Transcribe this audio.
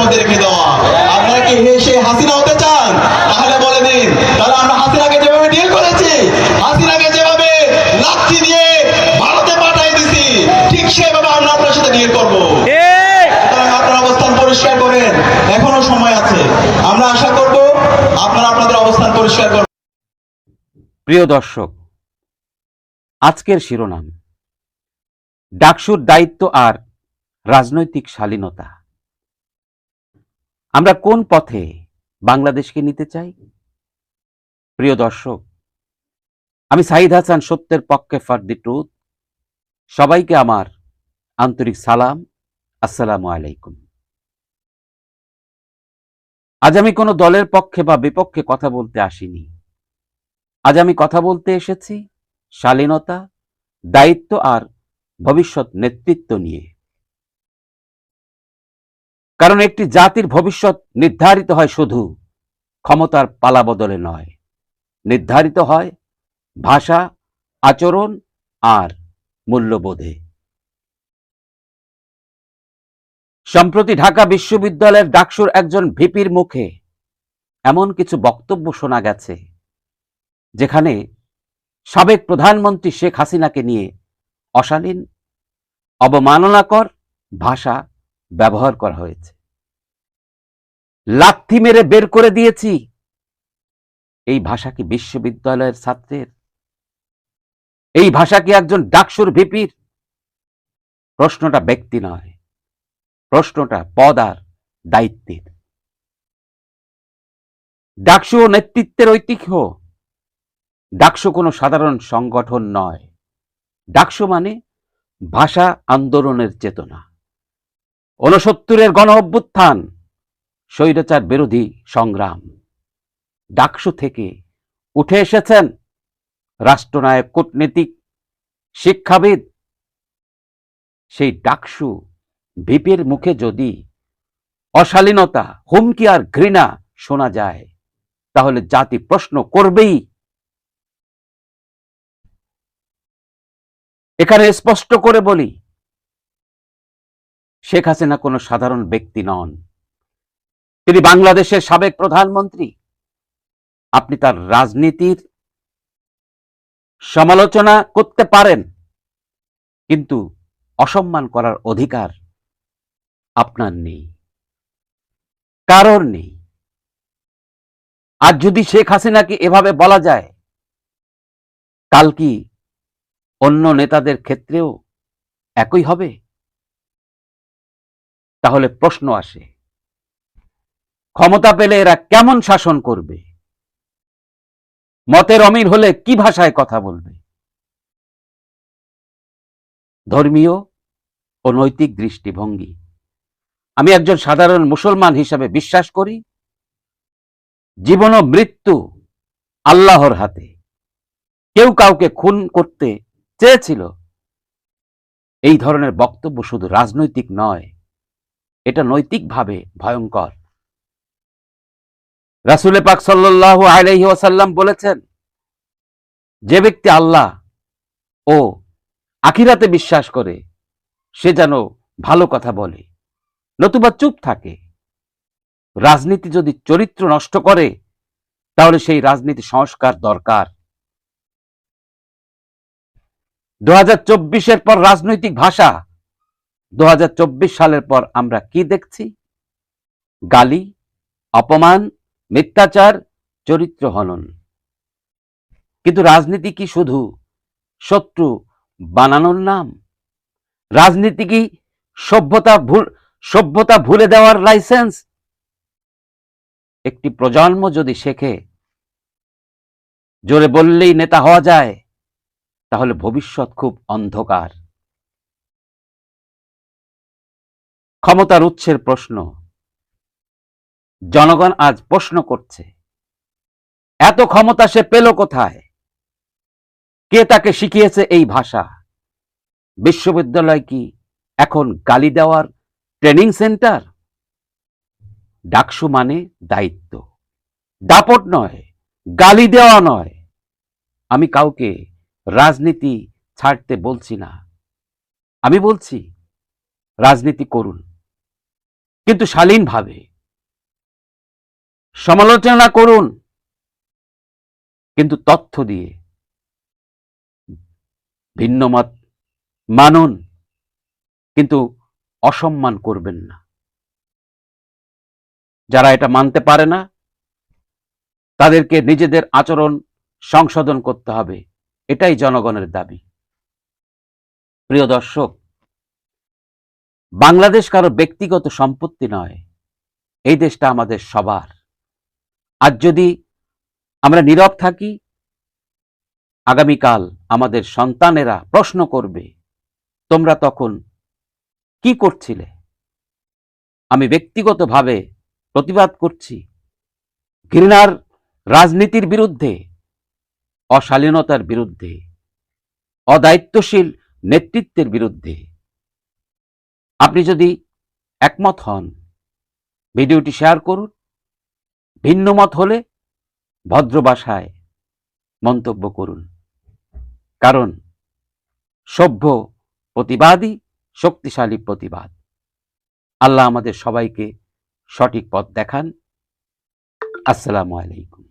মধ্যে রেখে দেওয়া আপনারা কি হে- সেই হাসিনা হতে চান তাহলে বলে দিন তাহলে আমরা হাসিনাকে যেভাবে ডিল করেছি হাসিনাকে যেভাবে লাঠি দিয়ে ভারতে পাঠাই দিছি ঠিক সেভাবে আমরা আপনার সাথে ডিল করব। আপনার অবস্থান পরিষ্কার করেন এখনও সময় আছে। আমরা আশা করব আপনারা আপনাদের অবস্থান পরিষ্কার করবেন প্রিয় দর্শক আজকের শিরোনাম ডাকসুর দায়িত্ব আর রাজনৈতিক শালীনতা। আমরা কোন পথে বাংলাদেশকে নিতে চাই? প্রিয় দর্শক, আমি সাইদ হাসান সত্যের পক্ষে ফর দি ট্রুথ সবাইকে আমার আন্তরিক সালাম। আসসালামু আলাইকুম। আজ আমি কোনো দলের পক্ষে বা বিপক্ষে কথা বলতে আসিনি। আজ আমি কথা বলতে এসেছি শালীনতা, দায়িত্ব আর ভবিষ্যৎ নেতৃত্ব নিয়ে। কারণ একটি জাতির ভবিষ্যৎ নির্ধারিত হয় শুধু ক্ষমতার পালা বদলে নয়। নির্ধারিত হয় ভাষা, আচরণ আর মূল্যবোধে। সম্প্রতি ঢাকা বিশ্ববিদ্যালয়ের ডাকসুর একজন ভিপির মুখে এমন কিছু বক্তব্য শোনা গেছে, যেখানে সাবেক প্রধানমন্ত্রী শেখ হাসিনাকে নিয়ে অশালীন, অবমাননাকর ভাষা ব্যবহার করা হয়েছে। লাথি মেরে বের করে দিয়েছি। এই ভাষা কি বিশ্ববিদ্যালয়ের ছাত্রের? এই ভাষা কি একজন ডাকসুর ভিপির? প্রশ্নটা ব্যক্তি নয়, প্রশ্নটা পদ আর দায়িত্বের। ডাকসু ও নেতৃত্বের ঐতিহ্য। ডাকসু কোনো সাধারণ সংগঠন নয়। ডাকসু মানে ভাষা আন্দোলনের চেতনা। ঊনসত্তরের গণ অভ্যুত্থান স্বৈরাচার বিরোধী সংগ্রাম। ডাকসু থেকে উঠে এসেছেন রাষ্ট্রনায়ক, কূটনীতিক, শিক্ষাবিদ। সেই ডাকসু ভিপের মুখে যদি অশালীনতা, হুমকি আর ঘৃণা শোনা যায়, তাহলে জাতি প্রশ্ন করবেই। এখানে স্পষ্ট করে বলি শেখ হাসিনা কোনো সাধারণ ব্যক্তি নন। তিনি বাংলাদেশের সাবেক প্রধানমন্ত্রী। আপনি তার রাজনীতির সমালোচনা করতে পারেন, কিন্তু অসম্মান করার অধিকার আপনার নেই, কারোর নেই। আর যদি শেখ হাসিনাকে এভাবে বলা যায়, কাল কি অন্য নেতাদের ক্ষেত্রেও একই হবে? তাহলে প্রশ্ন আসে, ক্ষমতা পেলে এরা কেমন শাসন করবে? মতের অমিল হলে কি ভাষায় কথা বলবে? ধর্মীয় ও নৈতিক দৃষ্টিভঙ্গি। আমি একজন সাধারণ মুসলমান হিসাবে বিশ্বাস করি, জীবন ও মৃত্যু আল্লাহর হাতে। কেউ কাউকে খুন করতে চেয়েছিল, এই ধরনের বক্তব্য শুধু রাজনৈতিক নয় এটা নৈতিকভাবে ভয়ঙ্কর। রাসুলে পাক সাল্লাহ আলাইহি ওয়াসাল্লাম বলেছেন, যে ব্যক্তি আল্লাহ ও আখিরাতে বিশ্বাস করে, সে যেন ভালো কথা বলে, নতুবা চুপ থাকে। রাজনীতি যদি চরিত্র নষ্ট করে, তাহলে সেই রাজনীতি সংস্কার দরকার। দু হাজার পর রাজনৈতিক ভাষা দু হাজার চব্বিশ সালের পর আমরা কি দেখছি? গালি, অপমান, মিথ্যাচার, চরিত্র হনন। কিন্তু রাজনীতি কি শুধু শত্রু বানানোর নাম? রাজনীতি কি সভ্যতা ভুল, সভ্যতা ভুলে দেওয়ার লাইসেন্স? একটি প্রজন্ম যদি শেখে, জোরে বললেই নেতা হওয়া যায়, তাহলে ভবিষ্যৎ খুব অন্ধকার। ক্ষমতার উৎসের প্রশ্ন। জনগণ আজ প্রশ্ন করছে, এত ক্ষমতা সে পেল কোথায়? কে তাকে শিখিয়েছে এই ভাষা? বিশ্ববিদ্যালয় কি এখন গালি দেওয়ার ট্রেনিং সেন্টার? ডাকসু মানে দায়িত্ব। দাপট নয়, গালি দেওয়া নয়। আমি কাউকে রাজনীতি ছাড়তে বলছি না। আমি বলছি, রাজনীতি করুন। কিন্তু শালীনভাবে। সমালোচনা করুন, কিন্তু তথ্য দিয়ে ভিন্ন মত মানুন, কিন্তু অসম্মান করবেন না। যারা এটা মানতে পারে না, তাদেরকে নিজেদের আচরণ সংশোধন করতে হবে, এটাই জনগণের দাবি। প্রিয় দর্শক বাংলাদেশ কারও ব্যক্তিগত সম্পত্তি নয়। এই দেশটা আমাদের সবার। আজ যদি আমরা নীরব থাকি, আগামীকাল আমাদের সন্তানেরা প্রশ্ন করবে, তোমরা তখন কি করছিলে? আমি ব্যক্তিগতভাবে প্রতিবাদ করছি, ঘৃণার রাজনীতির বিরুদ্ধে, অশালীনতার বিরুদ্ধে, অদায়িত্বশীল নেতৃত্বের বিরুদ্ধে। আপনি যদি একমত হন, ভিডিওটি শেয়ার করুন ভিন্ন মত হলে ভদ্র ভাষায় মন্তব্য করুন। কারণ সভ্য প্রতিবাদী শক্তিশালী প্রতিবাদ। আল্লাহ আমাদের সবাইকে সঠিক পথ দেখান। আসসালামু আলাইকুম।